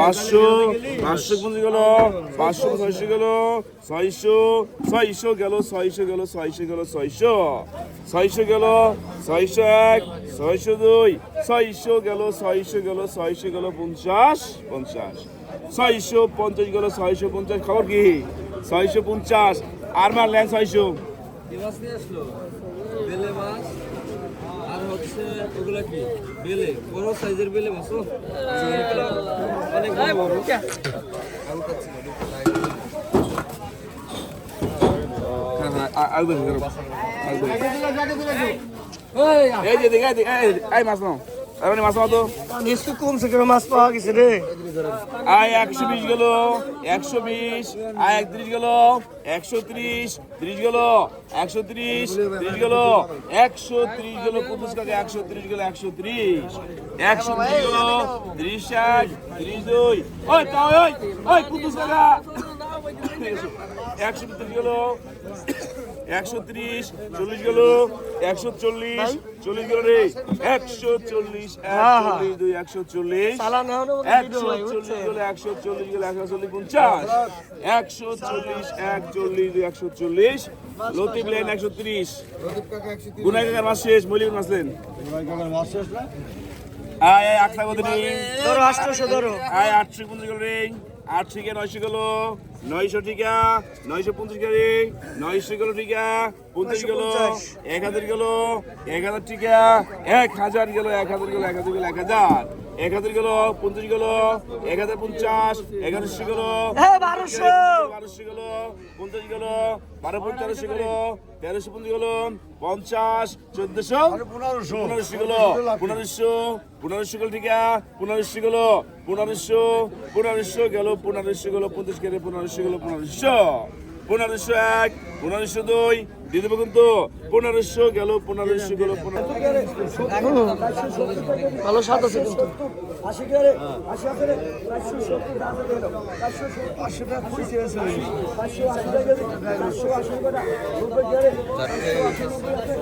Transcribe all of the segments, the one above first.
পাঁচশো পাঁচশো পঞ্চাশ গেল? পাঁচশো ছয়শো গেল? ছয়শো ছয়শো গেল ছয়শো গেল ছয়শো গেল, ছয়শো। ছয়শো গেল, ছয়শো এক, ছয়শো দুই, ছয়শো গেল ছয়শো গেল ছয়শো গেল, পঞ্চাশ পঞ্চাশ। ছয়শো পঞ্চাশ গেল, ছয়শো পঞ্চাশ, খবর কি? ছয়শো পঞ্চাশ। আর মারলেন ছয়শো কি মাছ নিয়ে আসলো বেলে মাছ আর হচ্ছে ওগুলা কি বেলে বড় সাইজের বেলে মাছ? অনেক বড় বড়। হ্যাঁ হ্যাঁ এই যে দেখ এই এই মাছ নাও এবারে মাছ নাও তো। একটু কমছে কেন মাছ পাওয়া গেছে রে? আয় একশো বিশ গেল একশো বিশ আয় একত্রিশ গেল একশো ত্রিশ ত্রিশ গেল একশো ত্রিশ ত্রিশ গেল একশো ত্রিশ গেল কুতুস কাকে? একশো ত্রিশ গেল একশো ত্রিশ একশো ত্রিশ গেল ত্রিশ এক ত্রিশ দুই। ওই তা ওই ওই কুতুস কাকা একশো ত্রিশ গেল একশো ত্রিশ চল্লিশ গেল একশো চল্লিশ চল্লিশ গেল রে। একশো চল্লিশ দুই একশো চল্লিশ। একশো চল্লিশ গেলে একশো চল্লিশ গেলে একশো চল্লিশ পঞ্চাশ। একশো চল্লিশ দুই একশো চল্লিশ। লতিফ লেন একশো ত্রিশ। গুনাগার মাস শেষ আয় আটশো পঞ্চাশ গেল রে। আটশো নয়শো গেল। নয়শো টিকা নয়শো পঞ্চাশ গেলে নয়শো গেল টিকা পঞ্চাশ গেল এক হাজার গেল এক হাজার টিকা এক হাজার গেল এক হাজার গেল এক হাজার গেল এক হাজার। এক হাজার গেল পঞ্চাশ গেল এক হাজার পঞ্চাশ এগারোশো গেল বারোশো। বারোশো গেল পঞ্চাশ গেল বারো পঞ্চাশশো গেল তেরোশো পঞ্চাশ গেল পঞ্চাশ চোদ্দশো পনেরোশো। গেল পনেরোশো পনেরোশো গেল ঠিক পনেরোশো গেল পনেরোশো পনেরোশো গেল পনেরোশো গেল পঞ্চাশ গেলে পনেরোশো গেল পনেরোশো। পনেরোশো এক পনেরোশো দুই দিদি দেবো কিন্তু পনেরোশো গেল পনেরোশো গেল ভালো স্বাদ আছে কিন্তু। আশি করে আশি করে পাঁচশো সত্তর টাকা দিল পাঁচশো পাঁচশো টাকা খুশি হয়েছে পাঁচশো আশি টাকা দিল পাঁচশো আশি টাকা নব্বই করে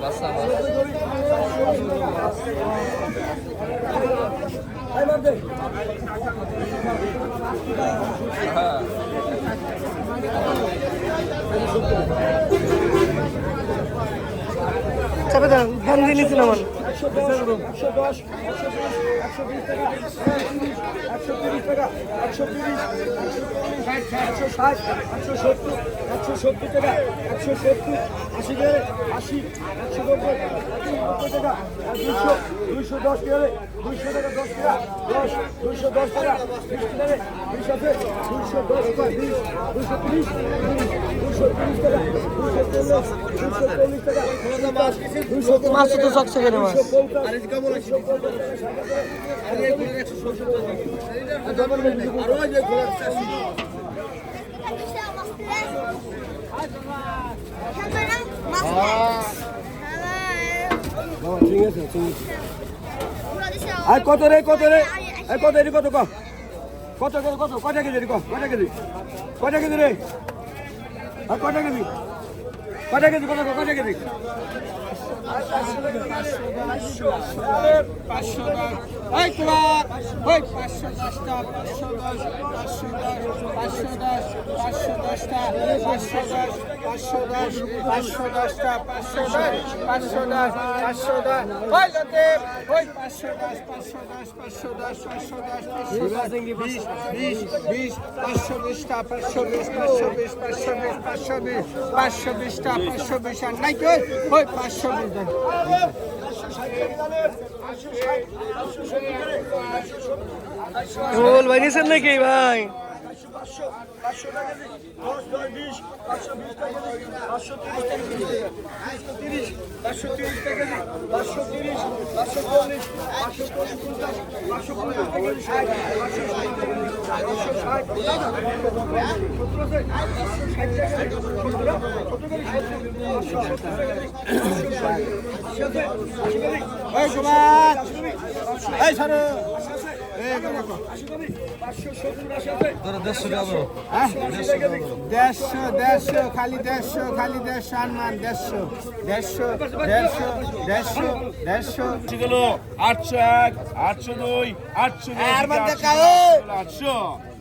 বাসা মাছ। আই মার দে চাপে দেন ধান দিয়ে নিচ্ছি না মানে একশো দশ একশো দশ একশো বিশ একশো বিশ টাকা একশো তিরিশ টাকা একশো তিরিশ একশো ষাট একশো সত্তর একশো সত্তর টাকা একশো সত্তর আশি করে আশি একশো টাকা আর দুশো দুইশো দশ করে দুইশো টাকা দশ টাকা দশ দুইশো দশ টাকা বিশ টাকা বিশ আছে দুইশো দশ টাকা বিশ দুশো তিরিশ দুশো তিরিশ টাকা দুশো চল্লিশ মাছ তো চকছে কেন মাছ আর কত রে কত রে? কত রে, কত কত কত কত? কটা কেজি রে কটা কেজি? কটা কেজি রে? আর কটা কেজি? কটা কেজি কটা কটা কেজি? পাঁচশো দশ ওই তোমার ওই পাঁচশো দশটা পাঁচশো দশ পাঁচশো দশ পাঁচশো দশ পাঁচশো দশটা পাঁচশো দশ পাঁচশো দশ পাঁচশো দশটা পাঁচশো দশ পাঁচশো দশ পাঁচশো দশ ওই লতিফ ওই পাঁচশো দশ পাঁচশো দশ পাঁচশো দশ পাঁচশো দশ পাঁচশো দশ বিশ বিশ বিশ পাঁচশো বিশটা পাঁচশো বিশ পাঁচশো বিশ পাঁচশো বিশ পাঁচশো বিশ পাঁচশো বিশটা পাঁচশো বিশ আর নাই ওই পাঁচশো ভাই নিয়েছেন নাকি ভাই পাঁচশো পাঁচশো টাকা কেজি দশ দশ বিশ পাঁচশো বিশ টাকা কেজি পাঁচশো তিরিশ টাকা কেজি পাঁচশো তিরিশ পাঁচশো তিরিশ পাঁচশো চল্লিশ পাঁচশো চল্লিশ পাঁচশো পঞ্চাশ ষাট পাঁচশো ষাট পাঁচশো ষাট সত্তর আছে পাঁচশো ষাট টাকা কেজি সত্তর সত্তর কেজি পাঁচশো সত্তর টাকা কেজি আশি আছে আশি কেজি ওই কুমার আশি এই সরো আশি আছে পাঁচশো সত্তর আশি আছে দেড়শো টাকা দেড়শো দেড়শো খালি দেড়শো খালি দেড়শো আনমান দেড়শো দেড়শো দেড়শো দেড়শো দেড়শো আটশো গেল আটশো এক আটশো দুই আটশো মানে আটশো?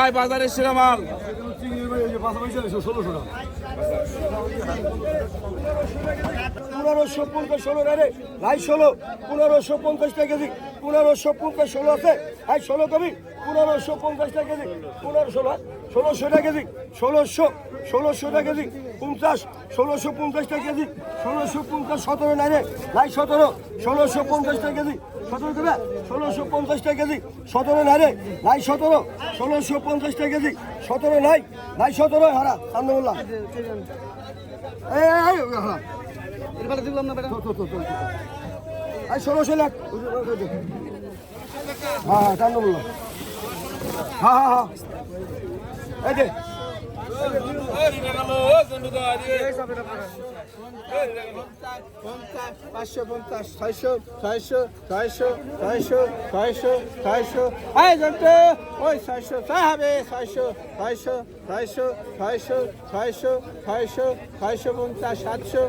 আয় বাজারের সেরা মাল। পনেরোশো পঞ্চাশ ষোলো রে ভাই, ষোলো। পনেরোশো পঞ্চাশ টাকা কেজি। পনেরোশো পঞ্চাশ ষোলো আছে। ভাই, ষোলো কবি। পনেরোশো পঞ্চাশ টাকা কেজি। পনেরো ষোলো ষোলোশো টাকা কেজি। ষোলোশো ষোলোশো টাকা কেজি। পঞ্চাশ, ষোলোশো পঞ্চাশ টাকা কেজি। ষোলোশো পঞ্চাশ, সতেরো নাই রে। ভাই, সতেরো। ষোলোশো পঞ্চাশ টাকা কেজি। সতেরো দেবে, ষোলোশো পঞ্চাশ টাকা কেজি। সতেরো নাই রে ভাই সতেরো, ষোলোশো পঞ্চাশ টাকা কেজি। সতেরো নাই ভাই সতেরো, হারা আই ষোলোশো লাখ। হ্যাঁ হ্যাঁ হ্যাঁ হ্যাঁ হ্যাঁ। এই যে পাঁচশো সাতশো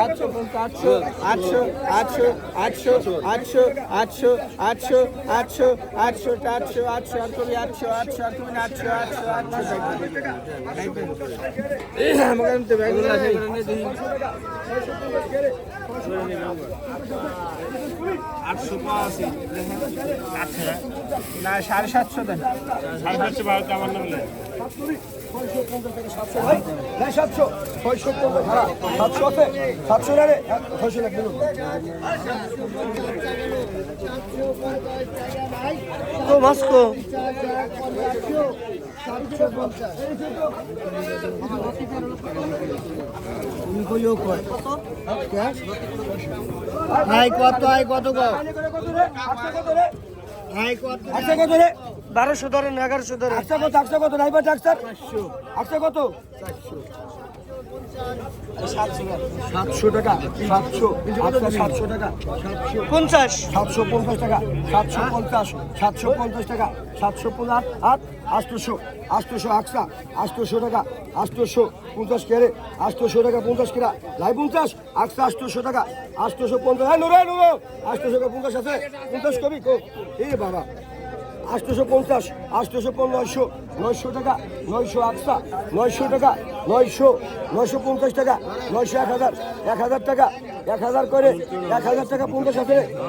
আটশো আটশো আটশো আটশো আটশো আটশো আটশো আটশো আটশো আটশো আটশো আটশো আটশো আটশো আটশো আটশো আটশো না সাড়ে সাতশো দেন নাই সাতশো ছয়শো পঞ্চাশ হারা সাতশো আছে সাতশো না রে ছয়শো দিল তো মাস্কো কত কত কত আটশো কত রে? বারোশো ধরেন এগারোশো ধরেন। আটশো কত আটশো কত? রাইবার ডাক্তার আটশো কত? সাতশো টাকা সাতশো আটশো সাতশো টাকা সাতশো পঞ্চাশ। সাতশো পঞ্চাশ টাকা সাতশো পঞ্চাশ সাতশো পঞ্চাশ টাকা সাতশো পঞ্চাশ আট আটশোশো আটশোশো আকসা আটশোশো টাকা আটশোশো পঞ্চাশ কেড়ে আটশোশো টাকা পঞ্চাশ কেরা লাই পঞ্চাশ আকসা আটশোশো টাকা আটশোশো পঞ্চাশ হ্যাঁ নুরো নুরো আটশোশো পঞ্চাশ আছে পঞ্চাশ কবি কো এই বাবা আটশোশো পঞ্চাশ আটশোশো নয়শো নয়শো টাকা নয়শো আটটা নয়শো টাকা নয়শো নয়শো পঞ্চাশ টাকা নয়শো এক হাজার এক হাজার টাকা এক হাজার করে এক হাজার টাকা পঞ্চাশ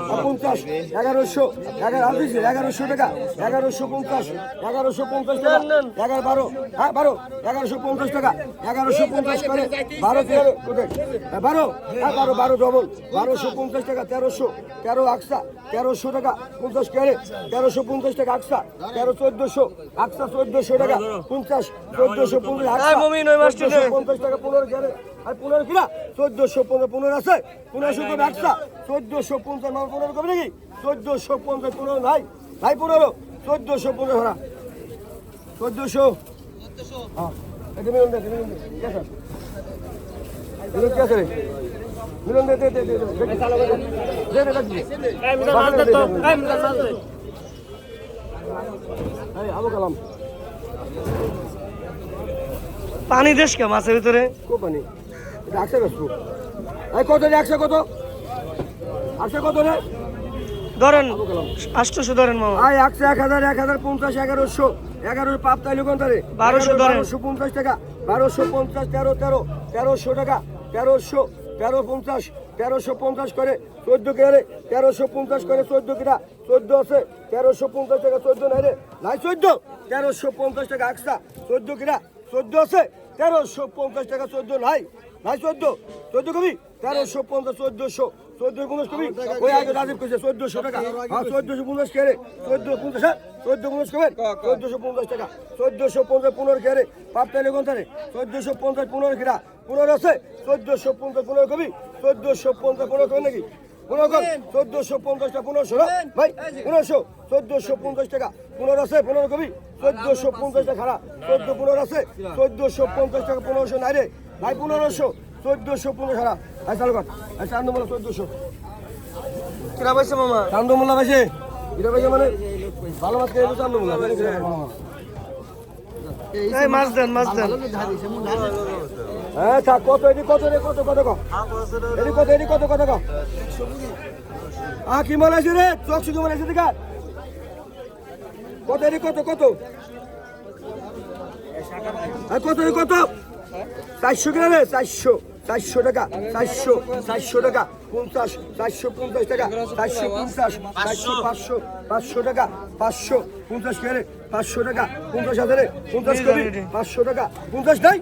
আর পঞ্চাশ এগারোশো এগারো আর এগারোশো টাকা এগারোশো পঞ্চাশ এগারোশো পঞ্চাশ টাকা এগারো বারো হ্যাঁ বারো এগারোশো পঞ্চাশ টাকা এগারোশো পঞ্চাশ করে বারো তেরো কোথায়? হ্যাঁ, বারো হ্যাঁ বারো বারো ডবল বারোশো পঞ্চাশ টাকা তেরোশো তেরো আকসা তেরোশো টাকা পঞ্চাশ কেড়ে তেরোশো পঞ্চাশ টাকা আকসা তেরো চোদ্দশো আকসা চোদ্দশো টাকা পঞ্চাশ চোদ্দশো পঞ্চাশ হ্যাঁ, দে। 1450 টাকা পনেরো কেড়ে আর পনেরো কিনা চোদ্দশো পনেরো পনেরো আছে পনেরোশো কবে আকসা চোদ্দশো পঞ্চাশ মাল পনেরো কবে নাকি চোদ্দশো পঞ্চাশ পনেরো নাই ভাই পনেরো চোদ্দশো পনেরো হারা চোদ্দশো হ্যাঁ এটা মিলন দে মিলন দে মিলন কি আছে রে মিলন দে দে দে দে দে দে দে দে দে দে দে এই আবু কালাম পানি দেশ কে মাছের ভিতরে? এটা একশো কত রে একশো কত? একশো কত রে? ধরেন আটশোশো ধরেন মামা। আয় একশো এক হাজার এক হাজার পঞ্চাশ এগারোশো। এগারো পাপ তাইলে কোন তারে বারোশো ধরেন। বারোশো পঞ্চাশ টাকা। বারোশো পঞ্চাশ তেরো তেরো তেরোশো টাকা। তেরোশো তেরো পঞ্চাশ তেরোশো পঞ্চাশ করে চোদ্দ কেড়ে তেরোশো পঞ্চাশ করে চোদ্দ কিনা চোদ্দ আছে তেরোশো পঞ্চাশ টাকা চোদ্দ নাই রে। নাই চোদ্দ তেরোশো পঞ্চাশ টাকা একশা চোদ্দ কিনা চোদ্দ আছে তেরোশো পঞ্চাশ টাকা চোদ্দ নাই। নাই চোদ্দ চোদ্দ কবি? তেরোশো পঞ্চাশ চোদ্দশো। চোদ্দ পঞ্চাশ কবি? ওই আগে রাজীব কইছে চোদ্দশো টাকা। হ্যাঁ চোদ্দশো পঞ্চাশ কে রে? চোদ্দ পঞ্চাশ হ্যাঁ? চোদ্দ পঞ্চাশ কবেন চোদ্দশো পঞ্চাশ টাকা। চোদ্দশো পঞ্চাশ পনেরো কে রে? পাপতাইলে কোন তারে চোদ্দশো পঞ্চাশ পনেরো কিরা? পনেরো আছে? চোদ্দশো পঞ্চাশ পনেরো কবি? চোদ্দশো পঞ্চাশ পনেরো কবি নাকি? পনেরো কর চোদ্দশো পঞ্চাশটা পনেরোশো না? ভাই পনেরোশো চোদ্দশো পঞ্চাশ টাকা পনেরো আছে পনেরো কবি চোদ্দশো পঞ্চাশটা খারাপ চোদ্দ পনেরো আছে? চোদ্দশো পঞ্চাশ টাকা পনেরোশো নাই রে। ভাই পনেরোশো চোদ্দশো পনেরো খারাপ আই চালু কর। আই চান্দমোলা চোদ্দশো। কিরা পাইছে মামা? চান্দমোলা পাইছে এটা পাইছে মানে? ভালো মাছ খেয়ে চান্দমোলা এই মাছ দেন মাছ দেন। হ্যাঁ থাক, কত এটি কত রে কত কত এটি কত এটি কত কত আ কি মনে আছে রে? চোখ শুধু মনে আছে দেখা কত এটি কত কত? কত কত? চারশো কিনা রে, চারশো। চারশো টাকা, চারশো চারশো টাকা, পঞ্চাশ, চারশো পঞ্চাশ টাকা, চারশো পঞ্চাশ, চারশো পাঁচশো পাঁচশো টাকা, পাঁচশো পঞ্চাশ কে রে পাঁচশো টাকা, পঞ্চাশ হাজারে, পঞ্চাশ কবি, পাঁচশো টাকা, পঞ্চাশ নাই?